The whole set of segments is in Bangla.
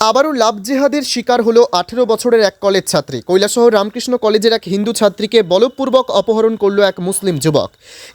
আবারও লাভ জেহাদের শিকার হলো আঠেরো বছরের এক কলেজ ছাত্রী। কৈলাসহর রামকৃষ্ণ কলেজের এক হিন্দু ছাত্রীকে বলপূর্বক অপহরণ করল এক মুসলিম যুবক।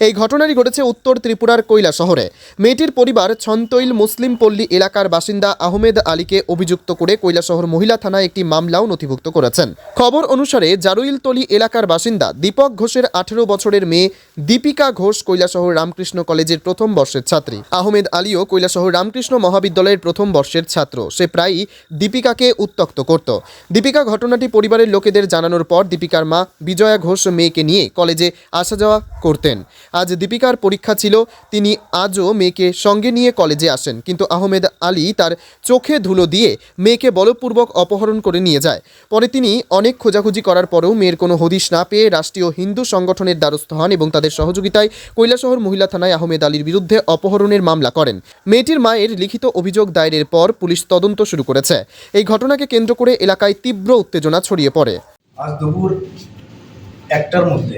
এই ঘটনাটি ঘটেছে উত্তর ত্রিপুরার কৈলা শহরে মেয়েটির পরিবার ছন্তইল মুসলিম পল্লী এলাকার বাসিন্দা আহমেদ আলীকে অভিযুক্ত করে কৈলাসহর মহিলা থানায় একটি মামলাও নথিভুক্ত করেছেন। খবর অনুসারে জারুইলতলি এলাকার বাসিন্দা দীপক ঘোষের আঠেরো বছরের মেয়ে দীপিকা ঘোষ কৈলাসহর রামকৃষ্ণ কলেজের প্রথম বর্ষের ছাত্রী। আহমেদ আলীও কৈলাসহর রামকৃষ্ণ মহাবিদ্যালয়ের প্রথম বর্ষের ছাত্র। সে প্রায়ই দীপিকাকে উত্তক্ত করত। দীপিকা ঘটনাটি পরিবারের লোকেদের জানানোর পর দীপিকার মা বিজয়া ঘোষ মেয়েকে নিয়ে কলেজে আসা যাওয়া করতেন। আজ দীপিকার পরীক্ষা ছিল, তিনি আজও মেয়েকে সঙ্গে নিয়ে কলেজে আসেন, কিন্তু আহমেদ আলী তার চোখে ধুলো দিয়ে মেয়েকে বলপূর্বক অপহরণ করে নিয়ে যায়। পরে তিনি অনেক খোঁজাখুঁজি করার পরেও মেয়ের কোনো হদিশ না পেয়ে রাষ্ট্রীয় হিন্দু সংগঠনের দ্বারস্থ হন এবং তাদের সহযোগিতায় কৈলাসহর মহিলা থানায় আহমেদ আলীর বিরুদ্ধে অপহরণের মামলা করেন। মেয়েটির মায়ের লিখিত অভিযোগ দায়েরের পর পুলিশ তদন্ত শুরু করেছে এই ঘটনাকে কেন্দ্র করে এলাকায় তীব্র উত্তেজনা ছড়িয়ে পড়ে। আজ দুপুর একটার মধ্যে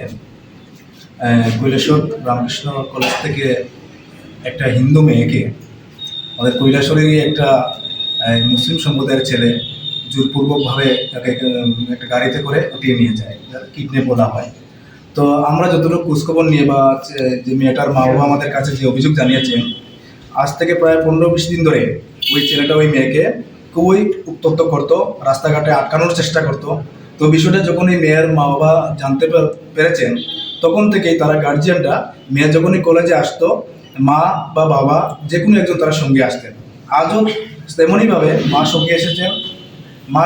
কৈলাসর রামকৃষ্ণ কলেজ থেকে একটা হিন্দু মেয়েকে আমাদের কৈলাসরেরই একটা মুসলিম সম্প্রদায়ের ছেলে জোরপূর্বকভাবে তাকে একটা গাড়িতে করে উঠিয়ে নিয়ে যায়। কিডনে বলা হয়। তো আমরা যতটুকু খোঁজখবর নিয়ে বা, যে মেয়েটার মা বাবা আমাদের কাছে যে অভিযোগ জানিয়েছেন, আজ থেকে প্রায় পনেরো বিশ দিন ধরে ওই ছেলেটা, ওই মেয়েকে খুবই উত্তপ্ত করতো, রাস্তাঘাটে আটকানোর চেষ্টা করতো। তো বিষয়টা যখন এই মেয়ের মা বাবা জানতে পেরেছেন, তখন থেকেই তারা গার্জিয়ানরা মেয়ে যখনই কলেজে আসতো, মা বা বাবা যে কোনো একজন তারা সঙ্গে আসতেন। আজও তেমনইভাবে মা সঙ্গে এসেছেন। মা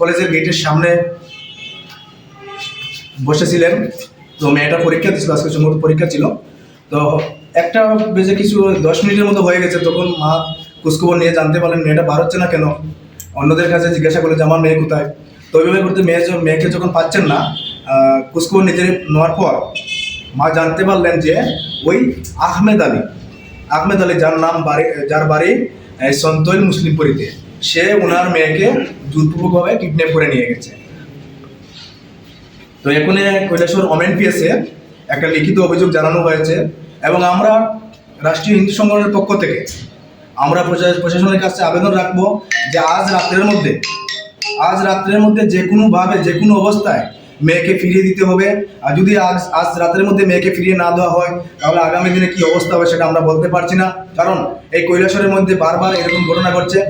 কলেজের গেটের সামনে বসেছিলেন। তো মেয়েটা পরীক্ষা দিচ্ছিল আজকে সম্ভবত পরীক্ষা ছিল। তো একটা বেজে কিছু দশ মিনিটের মতো হয়ে গেছে, তখন মা খোঁজখবর নিয়ে জানতে পারলেন মেয়েটা বার হচ্ছে না কেন? অন্যদের কাছে জিজ্ঞাসা করলে যে, আমার মেয়ে কোথায়? তো ওইভাবে করতে মেয়ে মেয়েকে যখন পাচ্ছেন না খোঁজখবর নিজের নেওয়ার পর মা জানতে পারলেন যে, ওই আহমেদ আলী আহমেদ আলী যার নাম বাড়ি, যার বাড়ি সন্তৈল মুসলিমপুরিতে সে ওনার মেয়েকে জোরপূর্বকভাবে কিডন্যাপ করে নিয়ে গেছে। তো এখানে কৈলাসর ওমেন পিএসে একটা লিখিত অভিযোগ জানানো হয়েছে এবং আমরা রাষ্ট্রীয় হিন্দু সংগঠনের পক্ষ থেকে আমরা প্রশা- প্রশাসনের কাছে আবেদন রাখব যে আজ রাত্রের মধ্যে, আজ রাত্রের মধ্যে যে কোনোভাবে, যে কোনো অবস্থায় মেয়েকে ফিরিয়ে দিতে হবে। আর যদি আজ আজ রাতের মধ্যে মেয়েকে ফিরিয়ে না দেওয়া হয়, তাহলে আগামী দিনে কি অবস্থা হবে সেটা আমরা বলতে পারছি না। কারণ এই কৈলাসরের মধ্যে বারবার এরকম ঘটনা ঘটছে।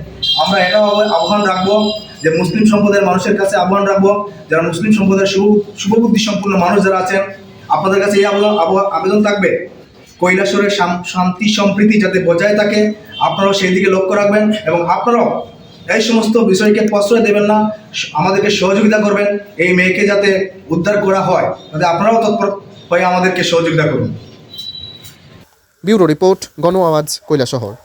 আমরা এটাও আহ্বান রাখব যে মুসলিম সম্প্রদায়ের মানুষের কাছে আহ্বান রাখব, যারা মুসলিম সম্প্রদায়ের শুভ শুভবুদ্ধি সম্পূর্ণ মানুষ যারা আছেন, আপনাদের কাছে এই আবেদন আবেদন থাকবে? কৈলাসরের শান্তি সম্প্রীতি যাতে বজায় থাকে, আপনারাও সেই দিকে লক্ষ্য রাখবেন এবং আপনারাও এই সমস্ত বিষয়কে প্রশ্রয় দেবেন না আমাদেরকে সহযোগিতা করবেন, এই মেয়েকে যাতে উদ্ধার করা হয়, তাতে আপনারাও তৎপর হয়ে আমাদেরকে সহযোগিতা করুন। ব্যুরো রিপোর্ট গণ আওয়াজ কৈলাসহর।